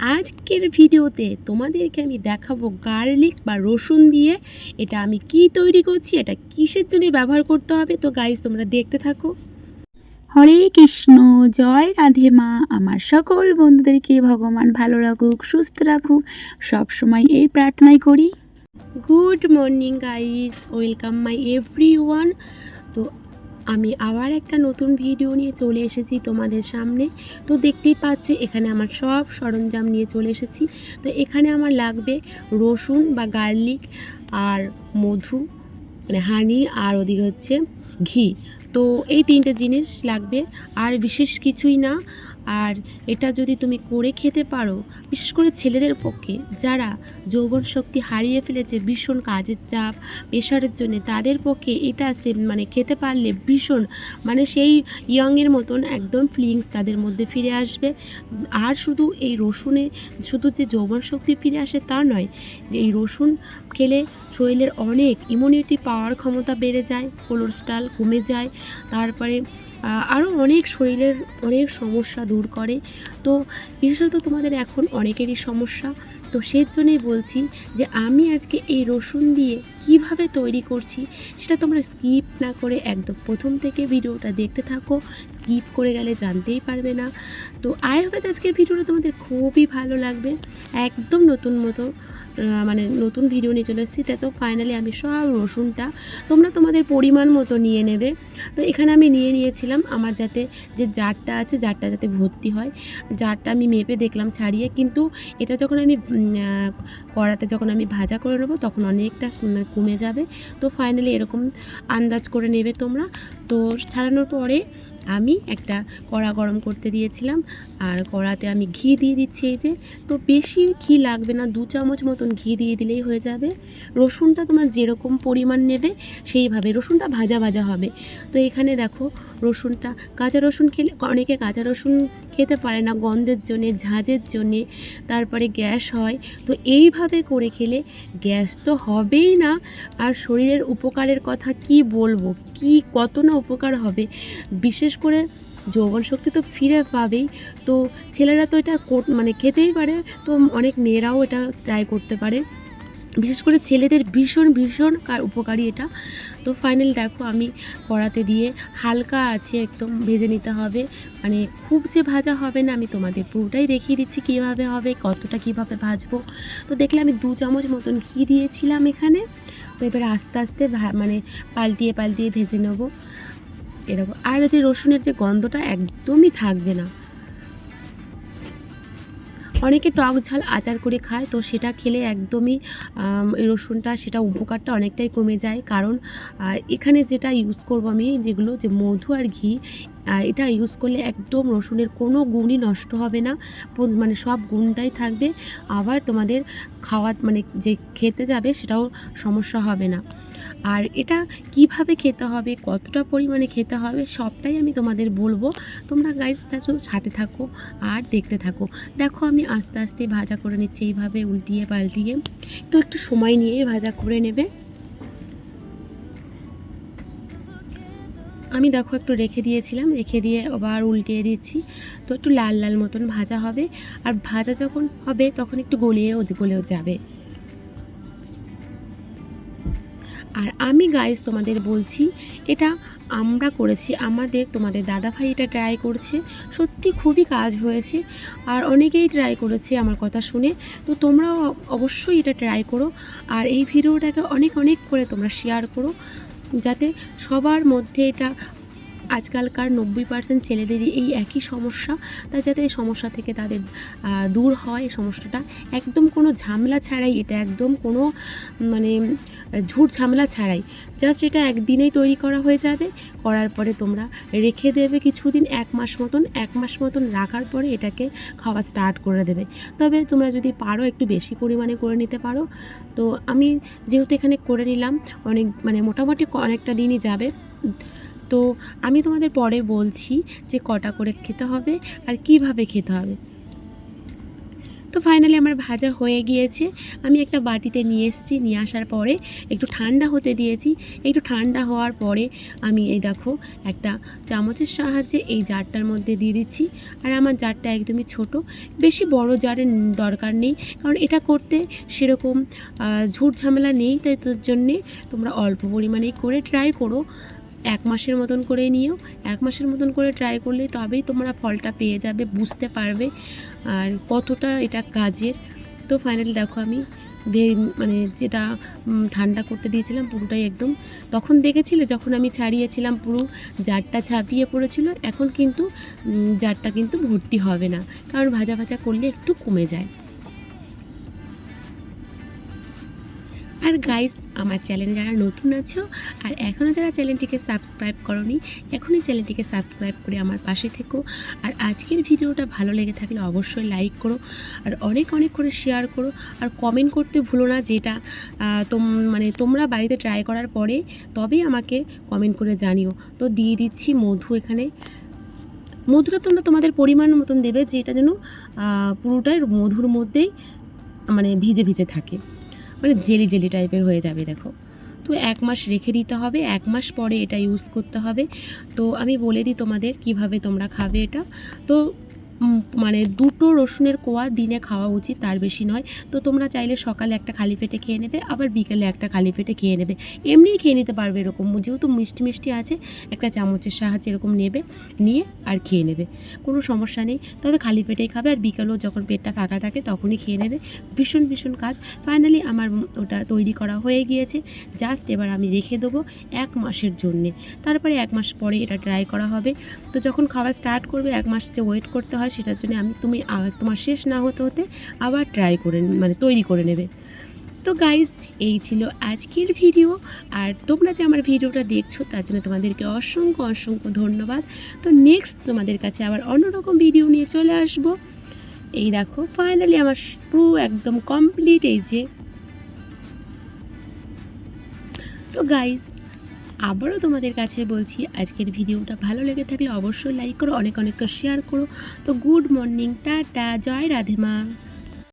আজকের ভিডিওতে তোমাদেরকে আমি দেখাবো গার্লিক বা রসুন দিয়ে এটা আমি কি তৈরি করছি, এটা কিসের জন্য ব্যবহার করতে হবে? তো গাইজ তোমরা দেখতে থাকো। হরে কৃষ্ণ, জয় রাধে মা। আমার সকল বন্ধুদেরকে ভগবান ভালো রাখুক, সুস্থ রাখুক। সব সময় এই প্রার্থনাই করি। Good morning guys welcome my everyone তো আমি আবার একটা নতুন ভিডিও নিয়ে চলে এসেছি তোমাদের সামনে। তো দেখতেই পাচ্ছ, এখানে আমার সব সরঞ্জাম নিয়ে চলে এসেছি। তো এখানে আমার লাগবে রসুন বা গার্লিক আর মধু মানে হানি আর ওদিকে হচ্ছে ঘি। তো এই তিনটে জিনিস লাগবে। আর বিশেষ কিছুই না আর এটা যদি তুমি করে খেতে পারো, বিশেষ করে ছেলেদের পক্ষে, যারা যৌবন শক্তি হারিয়ে ফেলেছে, ভীষণ কাজের চাপ প্রেশারের জন্য, তাদের পক্ষে এটা সে মানে খেতে পারলে ভীষণ মানে সেই ইয়ংয়ের মতন একদম ফিলিংস তাদের মধ্যে ফিরে আসবে। আর শুধু এই রসুনে, শুধু যে যৌবন শক্তি ফিরে আসে তা নয়, এই রসুন খেলে শরীরের অনেক ইমিউনিটি পাওয়ার ক্ষমতা বেড়ে যায় কোলেস্ট্রল কমে যায়, তারপরে আরও অনেক শরীরের অনেক সমস্যা করে। তো বিশেষত তোমাদের এখন অনেকেরই সমস্যা। তো সেই জন্যই বলছি যে আমি আজকে এই রসুন দিয়ে কীভাবে তৈরি করছি সেটা তোমরা স্কিপ না করে একদম প্রথম থেকে ভিডিওটা দেখতে থাকো। স্কিপ করে গেলে জানতেই পারবে না। তো আই হোপ আজকের ভিডিওটা তোমাদের খুবই ভালো লাগবে। একদম নতুন মতো মানে নতুন ভিডিও নিয়ে চলে এসেছি। তো ফাইনালি আমি সব রসুনটা তোমরা তোমাদের পরিমাণ মতো নিয়ে নেবে। তো এখানে আমি নিয়ে নিয়েছিলাম আমার যাতে যে জারটা আছে, জারটা যাতে ভর্তি হয়। জারটা আমি মেপে দেখলাম ছাড়িয়ে, কিন্তু এটা যখন আমি কড়াতে যখন আমি ভাজা করে নেব, তখন অনেকটা কমে যাবে। তো ফাইনালি এরকম আন্দাজ করে নেবে তোমরা। তো ছাড়ানোর পরে আমি একটা কড়া গরম করতে দিয়েছিলাম। আর কড়াতে আমি ঘি দিয়ে দিচ্ছি এই যে। তো বেশি ঘি লাগবে না, দু চামচ মতন ঘি দিয়ে দিলেই হয়ে যাবে। রসুনটা তোমার যেরকম পরিমাণ নেবে, সেইভাবে। রসুনটা ভাজা ভাজা হবে। তো এখানে দেখো রসুনটা। কাঁচা রসুন খেলে অনেকে কাঁচা রসুন খেতে পারে না, গন্ধের জন্যে, ঝাঁঝের জন্যে, তারপরে গ্যাস হয়। তো এইভাবে করে খেলে গ্যাস তো হবেই না। আর শরীরের উপকারের কথা কি বলব? কি, কত না উপকার হবে? বিশেষ করে যৌবন শক্তি তো ফিরে পাবেই। তো ছেলেরা তো এটা মানে খেতেই পারে। তো অনেক মেয়েরাও এটা ট্রাই করতে পারে। বিশেষ করে ছেলেদের ভীষণ ভীষণ কার উপকারী এটা। তো ফাইনাল দেখো আমি কড়াতে দিয়ে হালকা আছে একদম ভেজে নিতে হবে। মানে খুব যে ভাজা হবে না, আমি তোমাদের পুরোটাই দেখিয়ে দিচ্ছি কীভাবে হবে, কতটা কীভাবে ভাজবো। তো দেখলে আমি দু চামচ মতন ঘি দিয়েছিলাম এখানে। তো এবার আস্তে আস্তে মানে পাল্টিয়ে পাল্টিয়ে ভেজে নেব। এরকম আর যে রসুনের যে গন্ধটা একদমই থাকবে না। অনেকে টক ঝাল আচার করে খায়, তো সেটা খেলে একদমই রসুনটা, সেটা উপকারটা অনেকটাই কমে যায়। কারণ এখানে যেটা ইউজ করব আমি, যেগুলো যে মধু আর ঘি এটা ইউজ করলে একদম রসুনের কোনো গুণই নষ্ট হবে না। মানে সব গুণটাই থাকবে। আবার তোমাদের খাওয়া মানে যে খেতে যাবে সেটাও সমস্যা হবে না। আর এটা কীভাবে খেতে হবে, কতটা পরিমাণে খেতে হবে, সবটাই আমি তোমাদের বলব। তোমরা গাইজ সাথে থাকো আর দেখতে থাকো। দেখো আমি আস্তে আস্তে ভাজা করে নিচ্ছি এইভাবে উল্টিয়ে পাল্টিয়ে। তো একটু সময় নিয়ে ভাজা করে নেবে। আমি দেখো একটু রেখে দিয়েছিলাম, রেখে দিয়ে আবার উল্টিয়ে দিচ্ছি। তো একটু লাল লাল মতন ভাজা হবে। আর ভাজা যখন হবে, তখন একটু গলিয়েও গলেও যাবে। আর আমি গাইজ তোমাদের বলছি, এটা আমরা করেছি, আমাদের তোমাদের দাদা ভাই এটা ট্রাই করছে, সত্যি খুবই কাজ হয়েছে, আর অনেকেই ট্রাই করেছে আমার কথা শুনে, তো তোমরাও অবশ্যই এটা ট্রাই করো, আর এই ভিডিওটাকে অনেক অনেক করে তোমরা শেয়ার করো, যাতে সবার মধ্যে এটা আজকালকার নব্বই পার্সেন্ট ছেলেদেরই এই একই সমস্যা। তাই যাতে এই সমস্যা থেকে তাদের দূর হয়, এই সমস্যাটা একদম কোনো ঝামেলা ছাড়াই, এটা একদম কোনো মানে ঝুট ঝামেলা ছাড়াই। জাস্ট এটা একদিনেই তৈরি করা হয়ে যাবে, করার পরে তোমরা রেখে দেবে কিছুদিন, এক মাস মতন, এক মাস মতন রাখার পরে এটাকে খাওয়া স্টার্ট করে দেবে। তবে তোমরা যদি পারো একটু বেশি পরিমাণে করে নিতে পারো। তো আমি যেহেতু এখানে করে নিলাম, অনেক মানে মোটামুটি অনেকটা দিনই যাবে। তো আমি তোমাদের পরে বলছি যে কটা করে খেতে হবে আর কীভাবে খেতে হবে। তো ফাইনালি আমার ভাজা হয়ে গিয়েছে। আমি একটা বাটিতে নিয়ে এসেছি। নিয়ে আসার পরে একটু ঠান্ডা হতে দিয়েছি। একটু ঠান্ডা হওয়ার পরে আমি এই দেখো একটা চামচের সাহায্যে এই জারটার মধ্যে দিয়ে দিচ্ছি। আর আমার জারটা একদমই ছোট। বেশি বড় জারের দরকার নেই। কারণ এটা করতে সেরকম ঝুট ঝামেলা নেই। তাই তোর জন্যে তোমরা অল্প পরিমাণেই করে ট্রাই করো। এক মাসের মতন করে নিও। এক মাসের মতন করে ট্রাই করলে তবেই তোমরা ফলটা পেয়ে যাবে, বুঝতে পারবে আর কতটা এটা কাজের। তো ফাইনালি দেখো আমি মানে যেটা ঠান্ডা করতে দিয়েছিলাম পুরোটাই একদম। তখন দেখেছিলে যখন আমি ছাড়িয়েছিলাম পুরো জারটা ছাপিয়ে পড়েছিল, এখন কিন্তু জারটা কিন্তু ভর্তি হবে না। কারণ ভাজা ভাজা করলে একটু কমে যায়। আর গাইস আমার চ্যানেল যারা নতুন আছো, আর এখনও যারা চ্যানেলটিকে সাবস্ক্রাইব করনি, এখনই চ্যানেলটিকে সাবস্ক্রাইব করে আমার পাশে থেকো। আর আজকের ভিডিওটা ভালো লেগে থাকলে অবশ্যই লাইক করো, আর অনেক অনেক করে শেয়ার করো, আর কমেন্ট করতে ভুলো না যেটা তোম মানে তোমরা বাড়িতে ট্রাই করার পরে তবেই আমাকে কমেন্ট করে জানিও। তো দিয়ে দিচ্ছি মধু এখানে। মধুটা তোমরা তোমাদের পরিমাণ মতন দেবে, যেটা যেন পুরোটাই মধুর মধ্যেই মানে ভিজে ভিজে থাকে। মানে জেলি জেলি টাইপের হয়ে যাবে, দেখো। তো এক মাস রেখে দিতে হবে, এক মাস পরে এটা ইউজ করতে হবে। তো আমি বলে দিই তোমাদের কীভাবে তোমরা খাবে এটা। তো মানে দুটো রসুনের কোয়া দিনে খাওয়া উচিত, তার বেশি নয়। তো তোমরা চাইলে সকালে একটা খালি পেটে খেয়ে নেবে, আবার বিকেলে একটা খালি পেটে খেয়ে নেবে। এমনিই খেয়ে নিতে পারবে এরকম, যেহেতু মিষ্টি মিষ্টি আছে, একটা চামচের সাহায্যে এরকম নেবে, নিয়ে আর খেয়ে নেবে। কোনো সমস্যা নেই। তবে খালি পেটেই খাবে, আর বিকেলেও যখন পেটটা ফাঁকা থাকে তখনই খেয়ে নেবে। ভীষণ ভীষণ কাজ। ফাইনালি আমার ওটা তৈরি করা হয়ে গিয়েছে। জাস্ট এবার আমি রেখে দেবো এক মাসের জন্যে। তারপরে এক মাস পরে এটা ট্রাই করা হবে। তো যখন খাওয়া স্টার্ট করবে, এক মাস যে ওয়েট করতে হয় সেটার জন্য আমি তুমি তোমার শেষ না হতে হতে আবার ট্রাই করে মানে তৈরি করে নেবে। তো গাইজ এই ছিল আজকের ভিডিও আর তোমরা যে আমার ভিডিওটা দেখছ, তার জন্য তোমাদেরকে অসংখ্য অসংখ্য ধন্যবাদ। তো নেক্সট তোমাদের কাছে আবার অন্যরকম ভিডিও নিয়ে চলে আসব। এই দেখো ফাইনালি আমার পুরো একদম কমপ্লিট এই যে। তো গাইজ আবারও তোমাদের কাছে বলছি, আজকের ভিডিওটা ভালো লেগে থাকলে অবশ্যই লাইক করো, অনেক অনেক শেয়ার করো। তো good morning tata, Jai Radhe মা